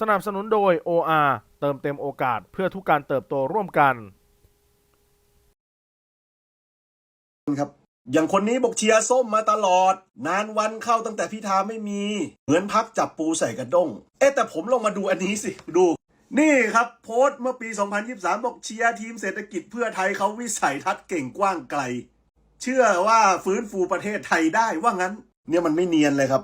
สนับสนุนโดย OR เติมเต็มโอกาสเพื่อทุกการเติบโตร่วมกัน ครับ อย่างคนนี้บอกเชียร์ส้มมาตลอด นานวันเข้าตั้งแต่พิธาไม่มี เหมือนพักจับปูใส่กระด้ง เอ๊ะแต่ผมลองมาดูอันนี้สิ ดู นี่ครับโพสต์เมื่อปี 2023 บอกเชียร์ทีมเศรษฐกิจเพื่อไทยเขาวิสัยทัศน์เก่งกว้างไกล เชื่อว่าฟื้นฟูประเทศไทยได้ว่างั้น เนี่ยมันไม่เนียนเลยครับ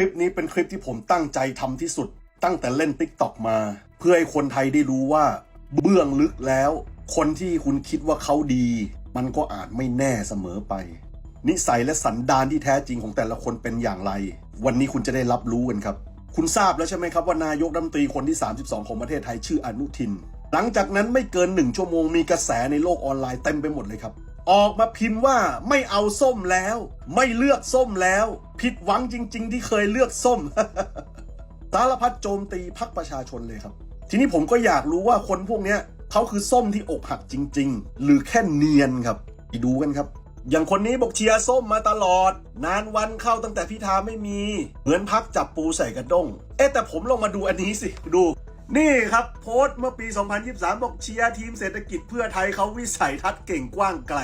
ลิปนี้เป็นคลิปที่ผมตั้งใจทำที่สุด ตั้งแต่เล่น t ิ k t o k มา เพื่อให้คนไทยได้รู้ว่า เบื้องลึกแล้ว คนที่คุณคิดว่าเขาดี มันก็อาจไม่แน่เสมอไป นิสัยและสันดานที่แท้จริงของแต่ละคนเป็นอย่างไร วันนี้คุณจะได้รับรู้กันครับ คุณทราบแล้วใช่ไหมครับว่านายกรัฐมนตรีคนที่ 32 ของประเทศไทยชื่ออนุทิน หลังจากนั้นไม่เกินหนึ่งชั่วโมงมีกระแสในโลกออนไลน์เต็มไปหมดเลยครับ ออกมาพิมพ์ว่าไม่เอาส้มแล้ว ไม่เลือกส้มแล้ว ผิดหวังจริง ๆ ที่เคยเลือกส้มสารพัดโจมตีพักประชาชนเลยครับ ทีนี้ผมก็อยากรู้ว่าคนพวกเนี้ยเขาคือส้มที่อกหักจริง ๆ หรือแค่เนียนครับไปดูกันครับ อย่างคนนี้บอกเชียร์ส้มมาตลอด นานวันเข้าตั้งแต่พิธาไม่มี เหมือนพักจับปูใส่กระด้ง เอ๊ะแต่ผมลองมาดูอันนี้สิ ดู นี่ครับโพสต์เมื่อปี 2023 บอกเชียร์ทีมเศรษฐกิจเพื่อไทยเขาวิสัยทัศน์เก่งกว้างไกล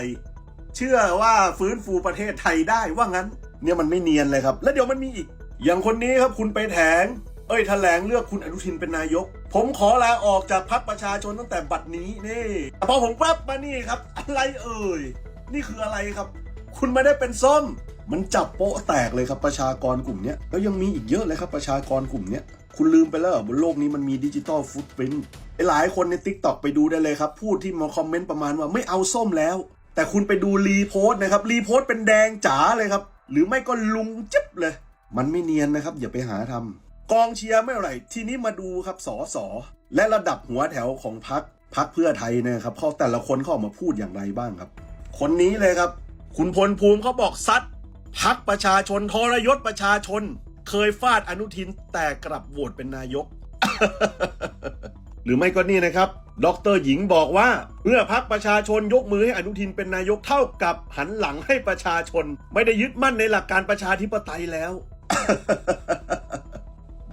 เชื่อว่าฟื้นฟูประเทศไทยได้ว่างั้น เนี่ยมันไม่เนียนเลยครับ แล้วเดี๋ยวมันมีอีก อย่างคนนี้ครับคุณไปแถง เอ้ยแถลงเลือกคุณอนุทินเป็นนายก ผมขอลาออกจากพรรคประชาชนตั้งแต่บัดนี้นี่พอผมปั๊บมานี่ครับ อะไรเอ่ยนี่คืออะไรครับ คุณไม่ได้เป็นส้ม มันจับโป๊ะแตกเลยครับประชากรกลุ่มนี้แล้วยังมีอีกเยอะเลยครับประชากรกลุ่มนี้คุณลืมไปแล้วบนโลกนี้มันมีดิจิตอลฟุตปรินต์หลายคนใน t ิ k t o k ไปดูได้เลยครับ พูดที่มาคอมเมนต์ประมาณว่าไม่เอาส้มแล้ว แต่คุณไปดูรีโพสต์นะครับรีโพสต์เป็นแดงจ๋าเลยครับ หรือไม่ก็ลุงจิ๊บเลย มันไม่เนียนนะครับ อย่าไปหาทำกองเชียร์ไม่เท่าไหร่ทีนี้มาดูครับสอสอและระดับหัวแถวของพักพักเพื่อไทยนะครับเขาแต่ละคนเขาออกมาพูดอย่างไรบ้างครับ คนนี้เลยครับ คุณพลภูมิเขาบอกซัด พักประชาชนทรยศประชาชน เคยฟาดอนุทินแต่กลับโหวตเป็นนายก หรือไม่ก็นี่นะครับดรหญิงบอกว่าเมื่อพักประชาชนยกมือให้อนุทินเป็นนายกเท่ากับหันหลังให้ประชาชน ไม่ได้ยึดมั่นในหลักการประชาธิปไตยแล้ว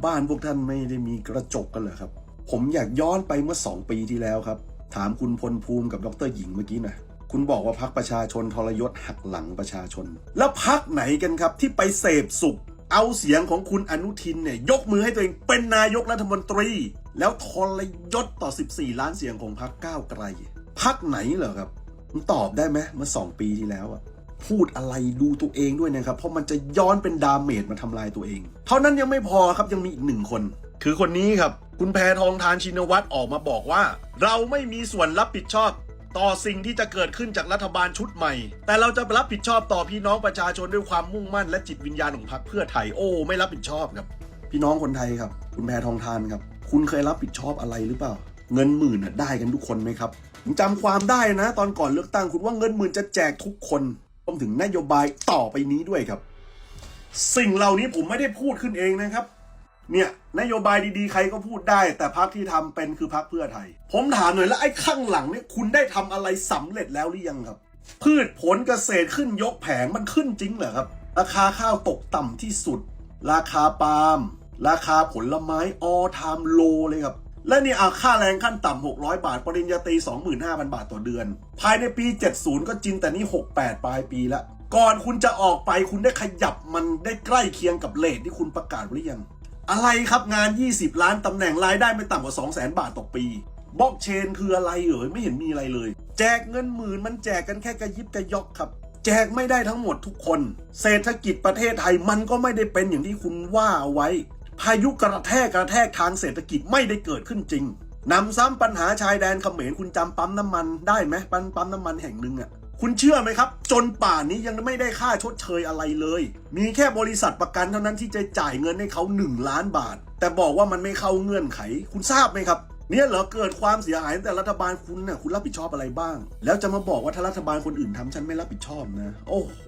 บ้านพวกท่านไม่ได้มีกระจกกันเหรอครับ ผมอยากย้อนไปเมื่อสองปีที่แล้วครับ ถามคุณพลภูมิกับดรหญิงเมื่อกี้นะ คุณบอกว่าพักประชาชนทรยศหักหลังประชาชน แล้วพักไหนกันครับที่ไปเสพสุข เอาเสียงของคุณอนุทินเนี่ยยกมือให้ตัวเองเป็นนายกรัฐมนตรี แล้วทรยศต่อ 14 ล้านเสียงของพักก้าวไกลพักไหนเหรอครับคุณตอบได้ไหมเมื่อสองปีที่แล้วอะพูดอะไรดูตัวเองด้วยนะครับ เพราะมันจะย้อนเป็นดาเมจมาทำลายตัวเอง เท่านั้นยังไม่พอครับยังมีอีกหนึ่งคน คือคนนี้ครับ คุณแพทองทานชินวัตรออกมาบอกว่า เราไม่มีส่วนรับผิดชอบ ต่อสิ่งที่จะเกิดขึ้นจากรัฐบาลชุดใหม่ แต่เราจะรับผิดชอบต่อพี่น้องประชาชนด้วยความมุ่งมั่นและจิตวิญญาณของพรรคเพื่อไทยโอ้ไม่รับผิดชอบครับ พี่น้องคนไทยครับ คุณแพทองทานครับ คุณเคยรับผิดชอบอะไรหรือเปล่า เงินหมื่นน่ะได้กันทุกคนไหมครับผมจำความได้นะ ตอนก่อนเลือกตั้งคุณว่าเงินหมื่นจะแจกทุกคนรวมถึงนโยบายต่อไปนี้ด้วยครับ สิ่งเหล่านี้ผมไม่ได้พูดขึ้นเองนะครับ เนี่ยนโยบายดีๆ ใครก็พูดได้ แต่พักที่ทำเป็นคือพักเพื่อไทย ผมถามหน่อยแล้วไอ้ข้างหลังเนี่ยคุณได้ทำอะไรสำเร็จแล้วหรือยังครับ พืชผลเกษตรขึ้นยกแผงมันขึ้นจริงเหรอครับ ราคาข้าวตกต่ำที่สุด ราคาปาล์มราคาผลไม้ออทามโลเลยครับ และนี่เอาค่าแรงขั้นต่ำ600 บาท ปริญญาตรี 25,000 บาทต่อเดือน ภายในปี 70 ก็จินแต่นี่ 68 ปลายปีละ ก่อนคุณจะออกไปคุณได้ขยับมันได้ใกล้เคียงกับเลทที่คุณประกาศหรือยัง อะไรครับงาน 20 ล้านตำแหน่งรายได้ไม่ต่ำกว่า 200,000 บาทต่อปีบล็อกเชนคืออะไรเอ่ยไม่เห็นมีอะไรเลย แจกเงินหมื่นมันแจกกันแค่กระยิบกระยอกครับ แจกไม่ได้ทั้งหมดทุกคน เศรษฐกิจประเทศไทยมันก็ไม่ได้เป็นอย่างที่คุณว่าเอาไว้ พายุกระแทกกระแทกทางเศรษฐกิจไม่ได้เกิดขึ้นจริงนำซ้ำปัญหาชายแดนเขมรคุณจำปั๊มน้ำมันได้ไหมปั๊มปั๊มน้ำมันแห่งหนึ่งอะ คุณเชื่อไหมครับ จนป่านนี้ยังไม่ได้ค่าชดเชยอะไรเลย มีแค่บริษัทประกันเท่านั้นที่จะจ่ายเงินให้เขา 1 ล้านบาท แต่บอกว่ามันไม่เข้าเงื่อนไข คุณทราบไหมครับเนี่ยเหรอเกิดความเสียหายแต่รัฐบาลคุณน่ะคุณรับผิดชอบอะไรบ้าง แล้วจะมาบอกว่าถ้ารัฐบาลคนอื่นทำฉันไม่รับผิดชอบนะ โอ้โห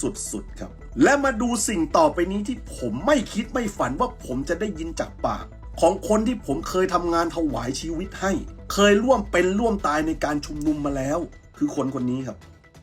สุดๆครับ และมาดูสิ่งต่อไปนี้ที่ผมไม่คิดไม่ฝันว่าผมจะได้ยินจากปาก ของคนที่ผมเคยทำงานถวายชีวิตให้ เคยร่วมเป็นร่วมตายในการชุมนุมมาแล้ว คือคนคนนี้ครับ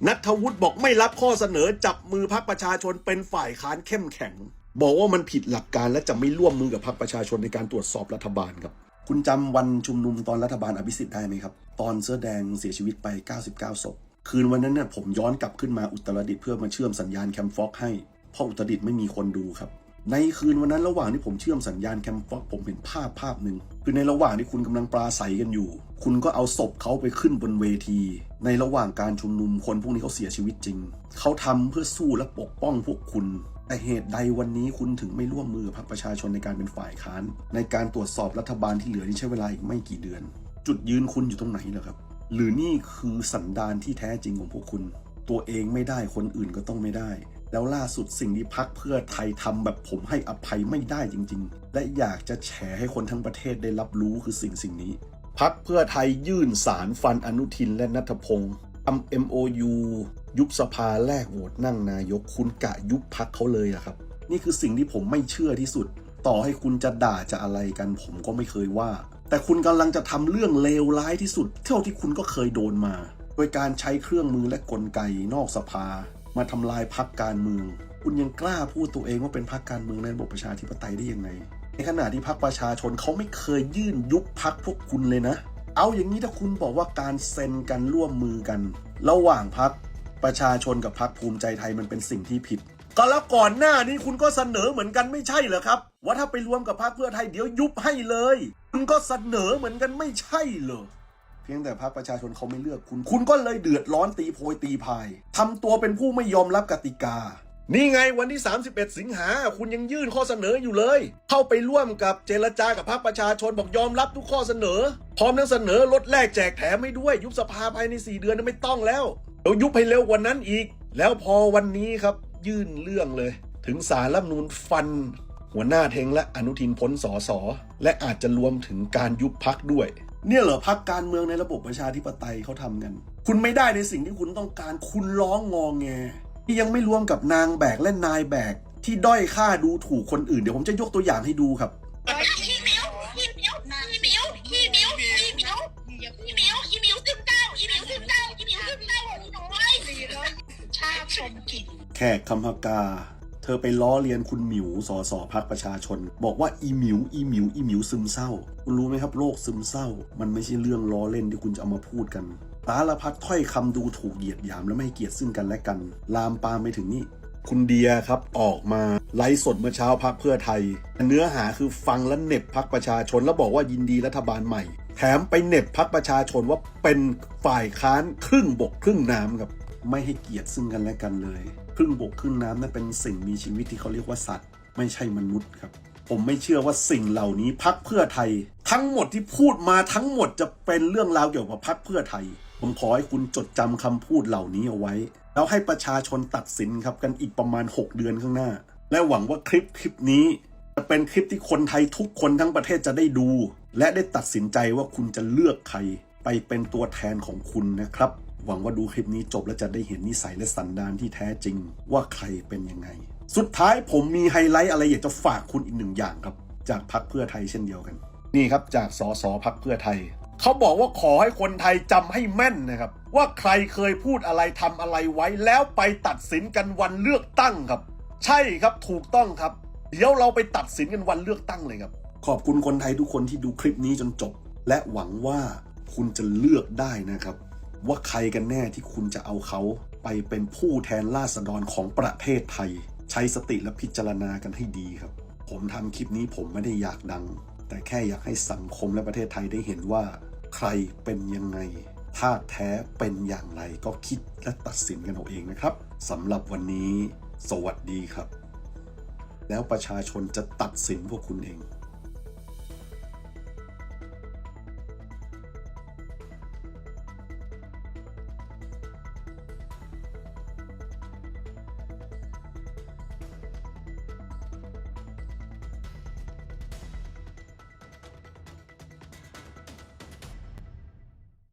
นัทวุฒิบอกไม่รับข้อเสนอจับมือพักประชาชนเป็นฝ่ายค้านเข้มแข็ง บอกว่ามันผิดหลักการและจะไม่ร่วมมือกับพักประชาชนในการตรวจสอบรัฐบาลครับ คุณจำวันชุมนุมตอนรัฐบาลอภิสิทธิ์ได้ไหมครับ ตอนเสื้อแดงเสียชีวิตไป 99ศพคืนวันนั้นเนี่ยผมย้อนกลับขึ้นมาอุตรดิตถ์เพื่อมาเชื่อมสัญญาณแคมฟ็อกให้เพราะอุตรดิตถ์ไม่มีคนดูครับในคืนวันนั้นระหว่างที่ผมเชื่อมสัญญาณแคมฟ็อกผมเห็นภาพภาพหนึ่ง คือในระหว่างที่คุณกำลังปราศัยกันอยู่ คุณก็เอาศพเขาไปขึ้นบนเวที ในระหว่างการชุมนุมคนพวกนี้เขาเสียชีวิตจริง เขาทำเพื่อสู้และปกป้องพวกคุณ แต่เหตุใดวันนี้คุณถึงไม่ร่วมมือกับพรรคประชาชนในการเป็นฝ่ายค้าน ในการตรวจสอบรัฐบาลที่เหลือที่ใช้เวลาอีกไม่กี่เดือน จุดยืนคุณอยู่ตรงไหนเหรอครับ หรือนี่คือสันดานที่แท้จริงของพวกคุณ ตัวเองไม่ได้คนอื่นก็ต้องไม่ได้ แล้วล่าสุดสิ่งที่พักเพื่อไทยทำแบบผมให้อภัยไม่ได้จริง ๆ และอยากจะแฉให้คนทั้งประเทศได้รับรู้คือสิ่งสิ่งนี้ พักเพื่อไทยยื่นสารฟันอนุทินและนัทพงศ์ทำ MOU ยุบสภาแลกโหวตนั่งนายกคุณกะยุบพักเขาเลยอะครับ นี่คือสิ่งที่ผมไม่เชื่อที่สุด ต่อให้คุณจะด่าจะอะไรกันผมก็ไม่เคยว่า แต่คุณกำลังจะทำเรื่องเลวร้ายที่สุด เท่าที่คุณก็เคยโดนมา โดยการใช้เครื่องมือและกลไกนอกสภา มาทำลายพักการเมือง คุณยังกล้าพูดตัวเองว่าเป็นพักการเมืองในระบบประชาธิปไตยได้ยังไง ในขณะที่พักประชาชนเขาไม่เคยยื่นยุบพักพวกคุณเลยนะ เอาอย่างนี้ถ้าคุณบอกว่าการเซ็นกันร่วมมือกัน ระหว่างพักประชาชนกับพักภูมิใจไทยมันเป็นสิ่งที่ผิด ก็แล้วก่อนหน้านี้คุณก็เสนอเหมือนกันไม่ใช่เหรอครับ ว่าถ้าไปรวมกับพรรคเพื่อไทยเดี๋ยวยุบให้เลย คุณก็เสนอเหมือนกันไม่ใช่เหรอ พียงแต่พรรคประชาชนเขาไม่เลือกคุณ คุณก็เลยเดือดร้อนตีโพยตีพายทำตัวเป็นผู้ไม่ยอมรับกติกา นี่ไงวันที่ 31 สิงหาคุณยังยื่นข้อเสนออยู่เลย เข้าไปร่วมกับเจรจากับพรรคประชาชนบอกยอมรับทุกข้อเสนอ พร้อมทั้งเสนอลดแลกแจกแถมให้ด้วย ยุบสภาภายใน 4 เดือนไม่ต้องแล้วเดี๋ยวยุบให้เร็วกว่านั้นอีก แล้วพอวันนี้ครับ ยื่นเรื่องเลย ถึงสารรัฐมนูนฟัน หัวหน้าเทงและอนุทินพ้นสอสอและอาจจะรวมถึงการยุบพักด้วย เนี่ยเหรอพักการเมืองในระบบประชาธิปไตยเขาทำกัน คุณไม่ได้ในสิ่งที่คุณต้องการ คุณร้องงองแงที่ยังไม่รวมกับนางแบกและนายแบก ที่ด้อยค่าดูถูกคนอื่นเดี๋ยวผมจะยกตัวอย่างให้ดูครับขี้เหมียวขี้เหมียวขี้เหมียวขี้เหมียวขี้เหมียวขี้เหมียวขี้เหมียวซึมเศร้าขี้เหมียวซึมเศร้าขี้เหมียวซึมเศร้าหน่อยชาติชมกลิ่นแขกคำพกาเธอไปล้อเลียนคุณหมิวสอสอพักประชาชน บอกว่าอีหมิวอีหมิวอีหมิวซึมเศร้า คุณรู้ไหมครับโรคซึมเศร้า มันไม่ใช่เรื่องล้อเล่นที่คุณจะเอามาพูดกันสารพัดถ้อยคำดูถูกเหยียดหยามและไม่ให้เกียรติซึ่งกันและกัน ลามปามไปถึงนี่คุณเดียครับออกมาไลฟ์สดเมื่อเช้าพักเพื่อไทย เนื้อหาคือฟังและเน็บพักประชาชนแล้วบอกว่ายินดีรัฐบาลใหม่ แถมไปเน็บพักประชาชนว่าเป็นฝ่ายค้านครึ่งบกครึ่งน้ำครับไม่ให้เกียรติซึ่งกันและกันเลย ครึ่งบกครึ่งน้ำนั่นเป็นสิ่งมีชีวิตที่เขาเรียกว่าสัตว์ ไม่ใช่มนุษย์ครับ ผมไม่เชื่อว่าสิ่งเหล่านี้พักเพื่อไทย ทั้งหมดที่พูดมาทั้งหมดจะเป็นเรื่องราวเกี่ยวกับพักเพื่อไทย ผมขอให้คุณจดจำคำพูดเหล่านี้เอาไว้ แล้วให้ประชาชนตัดสินครับกันอีกประมาณ 6 เดือนข้างหน้า และหวังว่าคลิปคลิปนี้จะเป็นคลิปที่คนไทยทุกคนทั้งประเทศจะได้ดู และได้ตัดสินใจว่าคุณจะเลือกใครไปเป็นตัวแทนของคุณนะครับ หวังว่าดูคลิปนี้จบแล้วจะได้เห็นนิสัยและสันดานที่แท้จริงว่าใครเป็นยังไง สุดท้ายผมมีไฮไลท์อะไรอยากจะฝากคุณอีกหนึ่งอย่างครับ จากพักเพื่อไทยเช่นเดียวกัน นี่ครับจากสสพักเพื่อไทยเขาบอกว่าขอให้คนไทยจำให้แม่นนะครับ ว่าใครเคยพูดอะไรทำอะไรไว้ แล้วไปตัดสินกันวันเลือกตั้งครับ ใช่ครับถูกต้องครับ เดี๋ยวเราไปตัดสินกันวันเลือกตั้งเลยครับ ขอบคุณคนไทยทุกคนที่ดูคลิปนี้จนจบ และหวังว่าคุณจะเลือกได้นะครับ ว่าใครกันแน่ที่คุณจะเอาเขา ไปเป็นผู้แทนราษฎรของประเทศไทย ใช้สติและพิจารณากันให้ดีครับ ผมทำคลิปนี้ผมไม่ได้อยากดัง แต่แค่อยากให้สังคมและประเทศไทยได้เห็นว่า ใครเป็นยังไงท่าแท้เป็นอย่างไรก็คิดและตัดสินกันเอาเองนะครับสำหรับวันนี้ สวัสดีครับ แล้วประชาชนจะตัดสินพวกคุณเอง